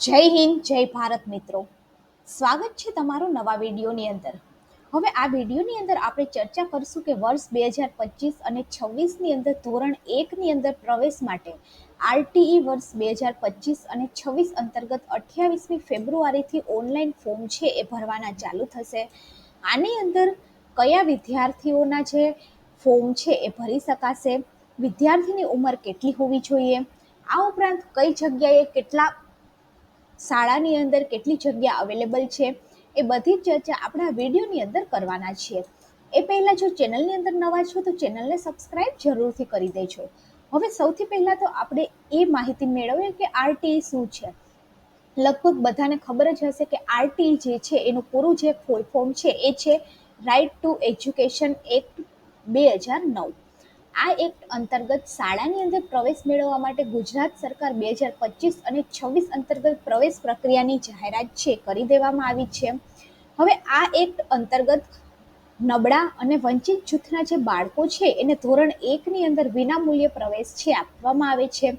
જય હિન્દ, જય ભારત મિત્રો. સ્વાગત છે તમારું નવા વિડીયોની અંદર. હવે આ વિડીયોની અંદર આપણે ચર્ચા કરશું કે વર્ષ બે હજાર પચીસ અને છવ્વીસની અંદર ધોરણ એકની અંદર પ્રવેશ માટે આરટીઈ વર્ષ બે હજાર પચીસ અને છવ્વીસ અંતર્ગત અઠ્યાવીસમી ફેબ્રુઆરીથી ઓનલાઈન ફોર્મ છે એ ભરવાના ચાલુ થશે. આની અંદર કયા વિદ્યાર્થીઓના જે ફોર્મ છે એ ભરી શકાશે, વિદ્યાર્થીની ઉંમર કેટલી હોવી જોઈએ, આ ઉપરાંત કઈ જગ્યાએ કેટલા શાળાની અંદર કેટલી જગ્યા અવેલેબલ છે એ બધી જ ચર્ચા આપણા વિડીયોની અંદર કરવાના છીએ. એ પહેલાં જો ચેનલની અંદર નવા છો તો ચેનલને સબસ્ક્રાઇબ જરૂરથી કરી દેજો. હવે સૌથી પહેલાં તો આપણે એ માહિતી મેળવીએ કે આરટીઈ શું છે. લગભગ બધાને ખબર જ હશે કે આરટીઈ જે છે એનું પૂરું જે ફોર્મ છે એ છે રાઇટ ટુ એજ્યુકેશન એક્ટ બે હજાર નવ. આ એક્ટ અંતર્ગત શાળાની અંદર પ્રવેશ મેળવવા માટે ગુજરાત સરકાર બે હજાર પચીસ અને છવ્વીસ અંતર્ગત પ્રવેશ પ્રક્રિયાની જાહેરાત છે, કરી દેવામાં આવી છે. હવે આ એક્ટ અંતર્ગત નબળા અને વંચિત જૂથના જે બાળકો છે, એને ધોરણ એકની અંદર વિનામૂલ્ય પ્રવેશ છે, આપવામાં આવે છે.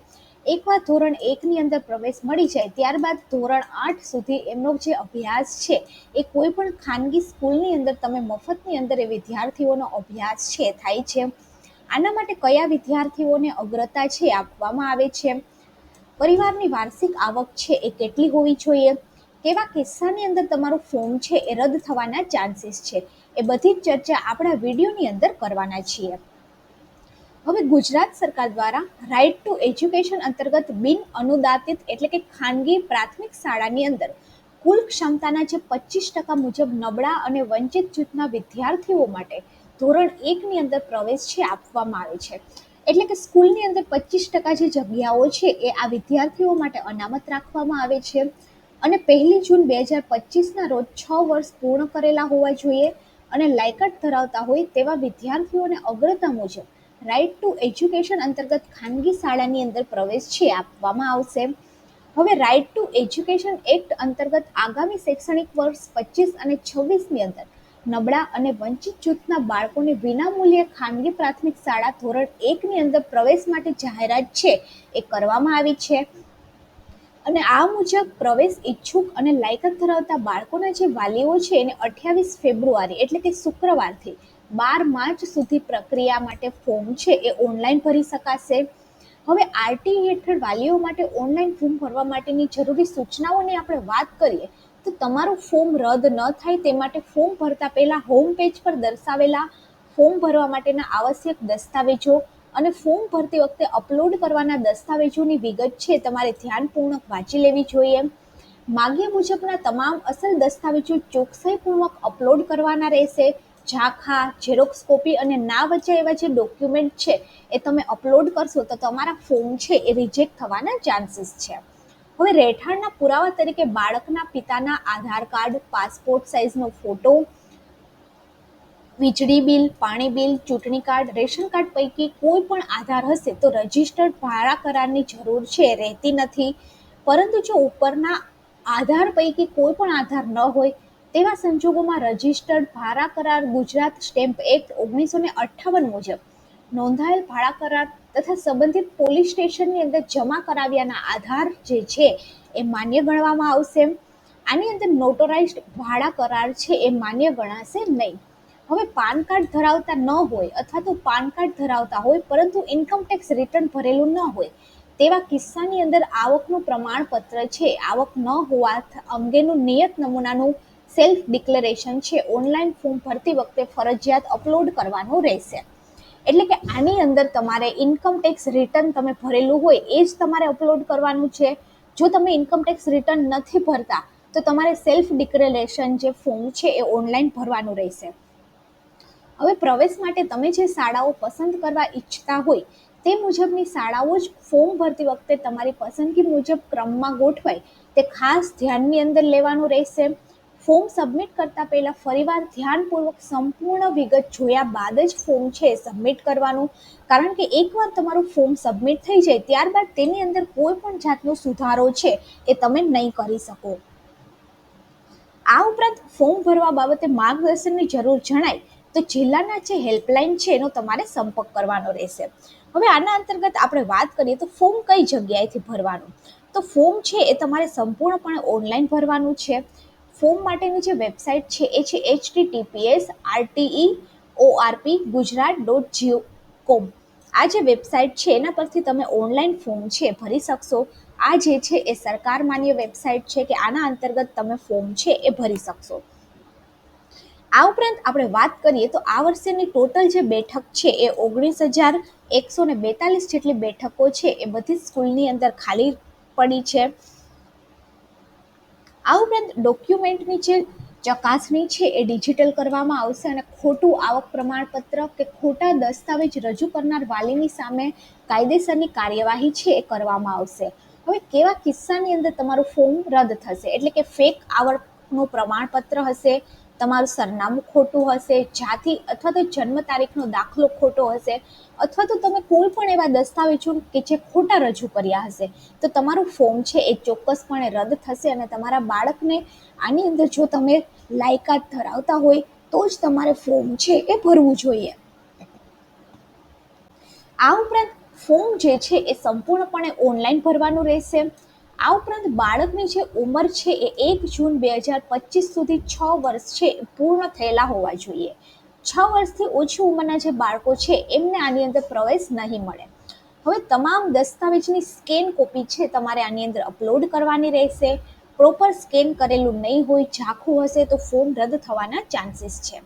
એકવાર ધોરણ એકની અંદર પ્રવેશ મળી જાય, ત્યારબાદ ધોરણ આઠ સુધી એમનો જે અભ્યાસ છે, એ કોઈ પણ ખાનગી સ્કૂલની અંદર, તમે મફતની અંદર એ વિદ્યાર્થીઓનો અભ્યાસ છે, થાય છે. આના માટે કયા વિદ્યાર્થીઓને અગ્રતા છે આપવામાં આવે છે? પરિવારની વાર્ષિક આવક છે એ કેટલી હોવી જોઈએ? કેવા કિસ્સાની અંદર તમારું ફોર્મ છે એ રદ થવાના ચાન્સીસ છે? એ બધી જ ચર્ચા આપણા વિડીયોની અંદર કરવાના છીએ. હવે ગુજરાત સરકાર દ્વારા રાઇટ ટુ એજ્યુકેશન અંતર્ગત બિન અનુદાતિત એટલે કે ખાનગી પ્રાથમિક શાળાની અંદર કુલ ક્ષમતાના જે પચીસ ટકા મુજબ નબળા અને વંચિત જૂથના વિદ્યાર્થીઓ માટે ધોરણ એકની અંદર પ્રવેશ છે આપવામાં આવે છે. એટલે કે સ્કૂલની અંદર પચીસ ટકા જે જગ્યાઓ છે એ આ વિદ્યાર્થીઓ માટે અનામત રાખવામાં આવે છે. અને પહેલી જૂન બે હજાર પચીસના રોજ છ વર્ષ પૂર્ણ કરેલા હોવા જોઈએ અને લાયકાત ધરાવતા હોય તેવા વિદ્યાર્થીઓને અગ્રતા મુજબ રાઇટ ટુ એજ્યુકેશન અંતર્ગત ખાનગી શાળાની અંદર પ્રવેશ છે આપવામાં આવશે. હવે રાઇટ ટુ એજ્યુકેશન એક્ટ અંતર્ગત આગામી શૈક્ષણિક વર્ષ પચીસ અને છવ્વીસની અંદર નબળા અને વંચિત જૂથના બાળકોને વિનામૂલ્યે ખાનગી પ્રાથમિક શાળા ધોરણ એકની અંદર પ્રવેશ માટે જાહેરાત છે એ કરવામાં આવી છે. અને આ મુજબ પ્રવેશ ઈચ્છુક અને લાયકાત ધરાવતા બાળકોના જે વાલીઓ છે એને અઠ્યાવીસ ફેબ્રુઆરી એટલે કે શુક્રવારથી બાર માર્ચ સુધી પ્રક્રિયા માટે ફોર્મ છે એ ઓનલાઈન ભરી શકાશે. હવે આરટી હેઠળ વાલીઓ માટે ઓનલાઈન ફોર્મ ભરવા માટેની જરૂરી સૂચનાઓની આપણે વાત કરીએ તો તમારું ફોર્મ રદ ન થાય તે માટે ફોર્મ ભરતા પહેલાં હોમ પેજ પર દર્શાવેલા ફોર્મ ભરવા માટેના આવશ્યક દસ્તાવેજો અને ફોર્મ ભરતી વખતે અપલોડ કરવાના દસ્તાવેજોની વિગત છે તમારે ધ્યાનપૂર્વક વાંચી લેવી જોઈએ. માગ્યા મુજબના તમામ અસલ દસ્તાવેજો ચોકસાઈપૂર્વક અપલોડ કરવાના રહેશે. ઝાંખા ઝેરોક્સ કોપી અને ના વચ્ચે એવા જે ડોક્યુમેન્ટ છે એ તમે અપલોડ કરશો તો તમારા ફોર્મ છે એ રિજેક્ટ થવાના ચાન્સીસ છે. હવે રહેઠાણના પુરાવા તરીકે બાળકના પિતાના આધાર કાર્ડ, પાસપોર્ટ સાઇઝનો ફોટો, વીજળી બિલ, પાણી બિલ, ચૂંટણી કાર્ડ, રેશન કાર્ડ પૈકી કોઈ પણ આધાર હશે તો રજિસ્ટર્ડ ભાડા કરારની જરૂર છે, રહેતી નથી. પરંતુ જો ઉપરના આધાર પૈકી કોઈ પણ આધાર ન હોય, તેવા સંજોગોમાં રજિસ્ટર્ડ ભાડા કરાર ગુજરાત સ્ટેમ્પ એક્ટ ઓગણીસો ને અઠ્ઠાવન મુજબ નોંધાયેલ ભાડા કરાર તથા સંબંધિત પોલીસ સ્ટેશનની અંદર જમા કરાવ્યાના આધાર જે છે એ માન્ય ગણવામાં આવશે. આની અંદર નોટોરાઇઝ્ડ ભાડા કરાર છે એ માન્ય ગણાશે નહીં. હવે પાન કાર્ડ ધરાવતા ન હોય અથવા તો પાન કાર્ડ ધરાવતા હોય પરંતુ ઇન્કમ ટેક્સ રિટર્ન ભરેલું ન હોય તેવા કિસ્સાની અંદર આવકનું પ્રમાણપત્ર છે, આવક ન હોવા અંગેનું નિયત નમૂનાનું સેલ્ફ ડિક્લેરેશન છે, ઓનલાઈન ફોર્મ ભરતી વખતે ફરજિયાત અપલોડ કરવાનું રહેશે. એટલે કે આની અંદર તમારે ઇન્કમ ટેક્સ રિટર્ન તમે ભરેલું હોય એ જ તમારે અપલોડ કરવાનું છે. જો તમે ઇન્કમ ટેક્સ રિટર્ન નથી ભરતા, તો તમારે સેલ્ફ ડિક્લેરેશન જે ફોર્મ છે એ ઓનલાઈન ભરવાનું રહેશે. હવે પ્રવેશ માટે તમે જે શાળાઓ પસંદ કરવા ઈચ્છતા હોય, તે મુજબની શાળાઓ જ ફોર્મ ભરતી વખતે તમારી પસંદગી મુજબ ક્રમમાં ગોઠવાય. તે ખાસ ધ્યાનની અંદર લેવાનું રહેશે. ફોર્મ સબમિટ કરતા પહેલાં ફરીવાર ધ્યાનપૂર્વક સંપૂર્ણ વિગત જોયા બાદ જ ફોર્મ છે સબમિટ કરવાનું. કારણ કે એકવાર તમારું ફોર્મ સબમિટ થઈ જાય, ત્યારબાદ તેની અંદર કોઈ પણ જાતનો સુધારો છે એ તમે નહીં કરી શકો. આ ઉપરાંત ફોર્મ ભરવા બાબતે માર્ગદર્શનની જરૂર જણાય તો જિલ્લાના જે હેલ્પલાઇન છે એનો તમારે સંપર્ક કરવાનો રહેશે. હવે આના અંતર્ગત આપણે વાત કરીએ તો ફોર્મ કઈ જગ્યાએથી ભરવાનું? તો ફોર્મ છે એ તમારે સંપૂર્ણપણે ઓનલાઈન ભરવાનું છે. ફોર્મ માટેની જે વેબસાઇટ છે, એ છે H TPS RTE ORP Gujarat dot GO com. આ જે વેબસાઇટ છે, એના પરથી તમે ઓનલાઈન ફોર્મ છે, ભરી શકશો. આ જે છે, એ સરકાર માન્ય વેબસાઇટ છે કે આના અંતર્ગત તમે ફોર્મ છે, એ ભરી શકશો. આ ઉપરાંત આપણે વાત કરીએ તો આ વર્ષેની ટોટલ જે બેઠક છે, એ ઓગણીસ હજાર એકસો ને બેતાલીસ જેટલી બેઠકો છે, એ બધી સ્કૂલની અંદર ખાલી પડી છે. આ ઉપરાંત ડોક્યુમેન્ટની જે ચકાસણી છે એ ડિજિટલ કરવામાં આવશે અને ખોટું આવક પ્રમાણપત્ર કે ખોટા દસ્તાવેજ રજૂ કરનાર વાલીની સામે કાયદેસરની કાર્યવાહી છે એ કરવામાં આવશે. હવે કેવા કિસ્સાની અંદર તમારું ફોર્મ રદ થશે? એટલે કે ફેક આવકનું પ્રમાણપત્ર હશે તમારું સરનામું ખોટું હશે, જાતિ અથવા તો જન્મ તારીખનો દાખલો ખોટો હશે, અથવા તો તમે કોઈ પણ એવા દસ્તાવેજો કે જે ખોટા રજૂ કર્યા હશે, તો તમારું ફોર્મ છે એ ચોક્કસપણે રદ થશે અને તમારા બાળકને આની અંદર જો તમે લાયકાત ધરાવતા હોય, તો જ તમારે ફોર્મ છે એ ભરવું જોઈએ. આ ઉપરાંત ફોર્મ જે છે એ સંપૂર્ણપણે ઓનલાઈન ભરવાનું રહેશે. આ ઉપરાંત બાળકની જે ઉંમર છે એ એક જૂન બે હજાર પચીસ સુધી છ વર્ષ છે, પૂર્ણ થયેલા હોવા જોઈએ. છ વર્ષથી ઓછી ઉંમરના જે બાળકો છે, એમને આની અંદર પ્રવેશ નહીં મળે. હવે તમામ દસ્તાવેજની સ્કેન કોપી છે, તમારે આની અંદર અપલોડ કરવાની રહેશે. પ્રોપર સ્કેન કરેલું નહીં હોય, ઝાખું હશે, તો ફોર્મ રદ થવાના ચાન્સીસ છે.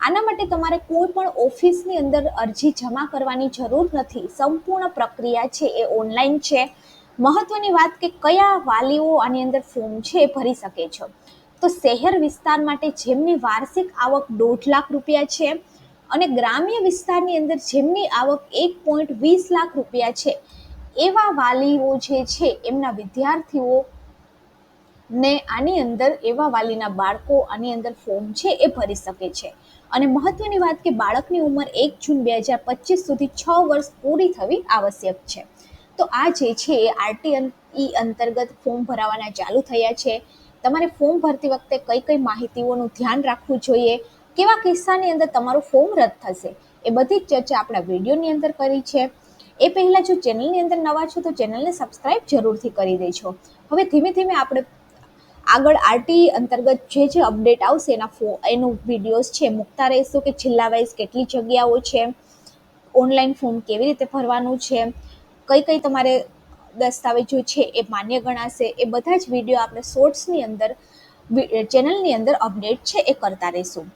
આના માટે તમારે કોઈ પણ ઓફિસની અંદર અરજી જમા કરવાની જરૂર નથી. સંપૂર્ણ પ્રક્રિયા છે એ ઓનલાઈન છે. મહત્વની વાત કે કયા વાલીઓ આની અંદર ફોર્મ છે એ ભરી શકે છે? તો શહેર વિસ્તાર માટે જેમની વાર્ષિક આવક દોઢ લાખ રૂપિયા છે અને ગ્રામ્ય વિસ્તારની અંદર જેમની આવક એક પોઈન્ટ વીસ લાખ રૂપિયા છે, એવા વાલીઓ જે છે એમના વિદ્યાર્થીઓ ને આની અંદર એવા વાલીના બાળકો આની અંદર ફોર્મ છે એ ભરી શકે છે. અને મહત્વની વાત કે બાળકની ઉંમર એક જૂન બે હજાર પચીસ સુધી છ વર્ષ પૂરી થવી આવશ્યક છે. તો આ જે છે એ આરટીઈ અંતર્ગત ફોર્મ ભરાવાના ચાલુ થયા છે. તમારે ફોર્મ ભરતી વખતે કઈ કઈ માહિતીઓનું ધ્યાન રાખવું જોઈએ? કેવા કિસ્સાની અંદર તમારું ફોર્મ રદ થશે? એ બધી જ ચર્ચા આપણા વિડીયોની અંદર કરી છે. એ પહેલાં જો ચેનલની અંદર નવા છો તો ચેનલને સબસ્ક્રાઇબ જરૂરથી કરી દેજો. હવે ધીમે ધીમે આપણે આગળ આરટી અંતર્ગત જે જે અપડેટ આવશે, એના ફો, એનું વિડીયોઝ છે, મૂકતા રહીશું કે જિલ્લા વાઇઝ કેટલી જગ્યાઓ છે? ઓનલાઈન ફોર્મ કેવી રીતે ભરવાનું છે? કઈ કઈ તમારે દસ્તાવેજો છે એ માન્ય ગણાશે, એ બધા જ વીડિયો આપણે શોર્ટ્સની અંદર, ચેનલની અંદર અપડેટ છે એ કરતા રહીશું.